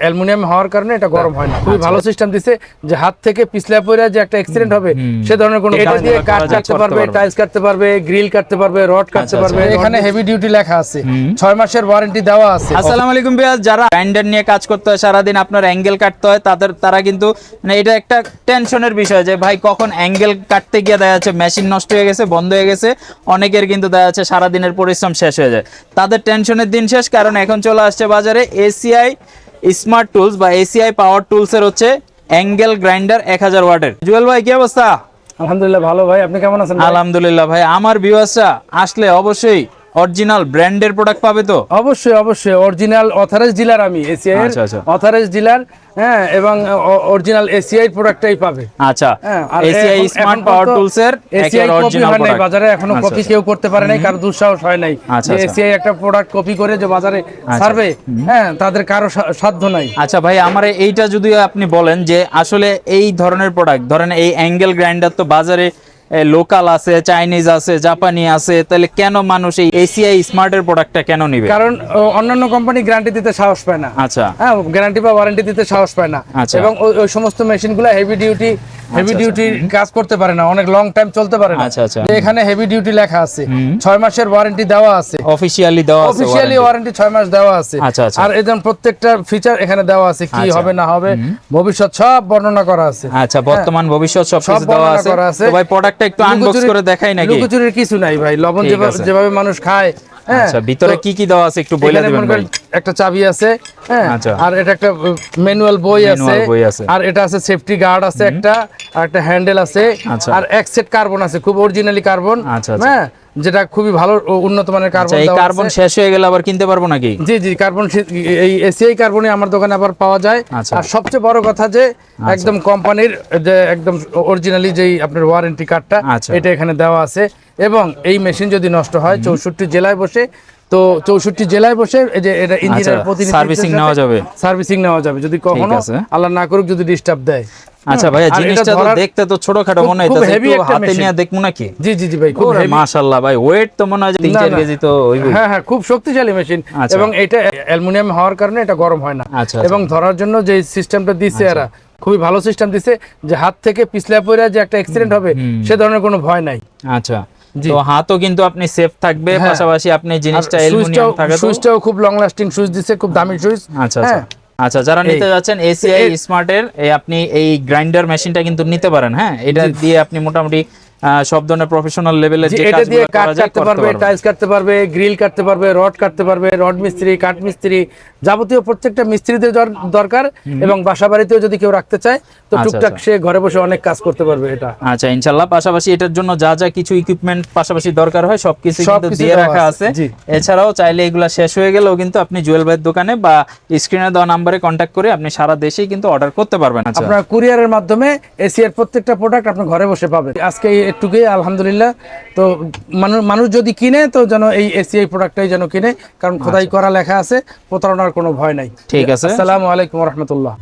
Aluminium হওয়ার কারণে এটা গরম হয় না। খুবই ভালো সিস্টেম দিছে। যে হাত থেকে পিছলা পড়ে যে একটা অ্যাক্সিডেন্ট হবে সে ধরনের কোনো এটা দিয়ে যায়, কাটতে পারবে। টাইলস কাটতে পারবে গ্রিল কাটতে পারবে রড কাটতে আচ্ছা, পারবে আচ্ছা। এখানে হেভি ডিউটি লেখা আছে। ছয় মাসের ওয়ারেন্টি দেওয়া আছে। আসসালামু আলাইকুম বিয়াস যারা গ্রাইন্ডার নিয়ে কাজ করতে হয় সারাদিন আপনার অ্যাঙ্গেল কাটতে হয় তাদের তারা কিন্তু মানে এটা একটা টেনশনের বিষয় যে ভাই কখন অ্যাঙ্গেল কাটতে গিয়ে দেখা যাচ্ছে মেশিন নষ্ট হয়ে গেছে বন্ধ হয়ে গেছে। অনেকের কিন্তু দেখা যাচ্ছে সারাদিনের পরিশ্রম শেষ হয়ে যায়। তাদের টেনশনের দিন শেষ কারণ এখন চলে আসছে বাজারে এসিআই স্মার্ট টুলস বা এসিআই পাওয়ার টুলসের হচ্ছে অ্যাঙ্গেল গ্রাইন্ডার এক হাজার ওয়াটের। জুয়েল ভাই কি অবস্থা? আলহামদুলিল্লাহ ভালো ভাই আপনি কেমন আছেন আলহামদুলিল্লাহ ভাই আমার ভিউয়ার্সরা আসলে অবশ্যই অরিজিনাল ব্র্যান্ডের প্রোডাক্ট পাবে তো? অবশ্যই অবশ্যই। অরিজিনাল অথরাইজ ডিলার আমি এসিআই এর আচ্ছা, আচ্ছা। অথরাইজ ডিলার হ্যাঁ এবং অরিজিনাল এসিআই প্রোডাক্টটাই পাবে। আচ্ছা। আর এসিআই স্মার্ট পাওয়ার টুলস এর একেবারে অরিজিনাল হয় নাই, বাজারে এখনও কপি কেউ করতে পারে নাই কারও দুঃসাহস হয় নাই আচ্ছা, যে আচ্ছা। এসিআই একটা প্রোডাক্ট কপি করে যে বাজারে ছাড়বে হ্যাঁ তাদের কারও সাধ্য নাই। আচ্ছা ভাই আমার এইটা যদি আপনি বলেন যে আসলে এই ধরনের প্রোডাক্ট ধরেন এই অ্যাঙ্গেল গ্রাইন্ডার তো বাজারে লোকাল আছে চাইনিজ আছে জাপানি আছে তাহলে কেন মানুষ এই এসিআই স্মার্টের প্রোডাক্টটা কেন নিবে? কারণ অন্যান্য কোম্পানি গ্যারান্টি দিতে সাহস পায় না। আচ্ছা। হ্যাঁ গ্যারান্টি বা ওয়ারেন্টি দিতে সাহস পায় না। আচ্ছা। এবং ওই ওই সমস্ত মেশিনগুলো হেভি ডিউটি হেভি ডিউটি কাজ করতে পারে না অনেক লং টাইম চলতে পারে না। আচ্ছা, আচ্ছা। এখানে হেভি ডিউটি লেখা আছে। ছয় মাসের ওয়ারেন্টি দেওয়া আছে। অফিসিয়ালি দেওয়া আছে অফিসিয়ালি ওয়ারেন্টি ছয় মাস দেওয়া আছে। আচ্ছা, আচ্ছা। আর এদের প্রত্যেকটা ফিচার এখানে দেওয়া আছে কি আচ্ছা। হবে না হবে ভবিষ্যৎ সব বর্ণনা করা আছে। আচ্ছা বর্তমান ভবিষ্যৎ সব সব কিছু দেওয়া আছে। তো ভাই প্রোডাক্টটা একটু আনবক্স করে দেখাই নাকি? লুকোচুরির কিছু নাই ভাই। লবণ যেভাবে মানুষ খায় হ্যাঁ আচ্ছা ভিতরে কি কি দেওয়া আছে একটু বলে দিবেন ভাই একটা চাবি আছে হ্যাঁ আচ্ছা। আর এটা একটা ম্যানুয়াল বই আছে। আর এটা আছে সেফটি গার্ড আছে একটা আর একটা হ্যান্ডেল আছে আচ্ছা। আর এক সেট কার্বন আছে খুব অরিজিনালি কার্বন আচ্ছা। হ্যাঁ যেটা খুবই ভালো উন্নত মানের কার্বন এই কার্বন শেষ হয়ে গেলে আবার কিনতে পারব নাকি জি জি কার্বন এই এসিআই কার্বনই আমার দোকানে আবার পাওয়া যায়। আর সবচেয়ে বড় কথা যে একদম কোম্পানির যে একদম অরিজিনালি যেই আপনার ওয়ারেন্টি কার্ডটা। এটা এখানে দেওয়া আছে এবং এই মেশিন যদি নষ্ট হয় চৌষট্টি জেলায় বসে তো চৌষট্টি জেলায় বসে এই যে এটা ইঞ্জিনিয়ার আচ্ছা, প্রতিনিধি servicing নেওয়া যাবে? সার্ভিসিং নেওয়া যাবে। যদি কখনো আল্লাহ না করুক যদি ডিস্টার্ব দেয়। আচ্ছা ভাইয়া জিনিসটা তো দেখতে তো ছোটখাটো মনে হইতাছে একটু হাতে নিয়ে দেখব নাকি? জি জি জি ভাই খুব মাশাআল্লাহ ভাই ওয়েট তো মনে হয় যে তিন না, চার না। কেজি তো হইবই। হ্যাঁ হ্যাঁ খুব শক্তিশালী মেশিন আচ্ছা। এবং এটা অ্যালুমিনিয়াম হওয়ার কারণে এটা গরম হয় না। আচ্ছা, এবং ধরার জন্য যে সিস্টেমটা দিচ্ছে এরা খুবই ভালো সিস্টেম দিচ্ছে যে হাত থেকে পিছলা পড়ে যে একটা অ্যাক্সিডেন্ট হবে সে ধরনের কোনো ভয় নাই। আচ্ছা। তো হাতও কিন্তু আপনি সেফ থাকবে হ্যাঁ। পাশাপাশি আপনি জিনিসটা অ্যালুমিনিয়াম থাকে সুইচটাও খুব লং লাস্টিং সুইচ দিছে খুব দামি সুইচ। আচ্ছা। আচ্ছা আচ্ছা যারা নিতে যাচ্ছেন এসিআই স্মার্টের এই আপনি এই গ্রাইন্ডার মেশিনটা কিন্তু নিতে পারেন হ্যাঁ? এটা দিয়ে আপনি মোটামুটি সব ধরনের প্রফেশনাল লেভেলের যে এটা দিয়ে যায় কাটতে করতে পারবে টাইলস কাটতে পারবে গ্রিল কাটতে পারবে রড কাটতে পারবে রড মিস্ত্রি কাঠ মিস্ত্রি যাবতীয় প্রত্যেকটা মিস্ত্রিদের দরকার এবং বাসা বাড়িতেও যদি কেউ রাখতে চায় তো আচ্ছা, টুকটাক আচ্ছা। সে ঘরে বসে অনেক কাজ করতে পারবে এটা। আচ্ছা ইনশাল্লাহ। পাশাপাশি এটার জন্য যা যা কিছু ইকুইপমেন্ট পাশাপাশি দরকার হয় সবকিছু কিন্তু দিয়ে রাখা আছে, এছাড়াও চাইলে এগুলা শেষ হয়ে গেলেও কিন্তু আপনি জুয়েল ভাইয়ের দোকানে বা স্ক্রিনে দেওয়া নাম্বারে কন্ট্যাক্ট করে আপনি সারা দেশেই কিন্তু অর্ডার করতে পারবেন। আচ্ছা। আপনার কুরিয়ারের মাধ্যমে এসিআর প্রত্যেকটা প্রোডাক্ট আপনি ঘরে বসে পাবেন। আজকে এটুকুই আলহামদুলিল্লাহ। তো মানুষ মানুষ যদি কিনে তো যেন এই এসিআই প্রোডাক্টটাই যেন কিনে কারণ খোদাই করা লেখা আছে প্রতারণার কোনো ভয় নাই। ঠিক আছে। আসসালামু আলাইকুম রহমতুল্লাহ।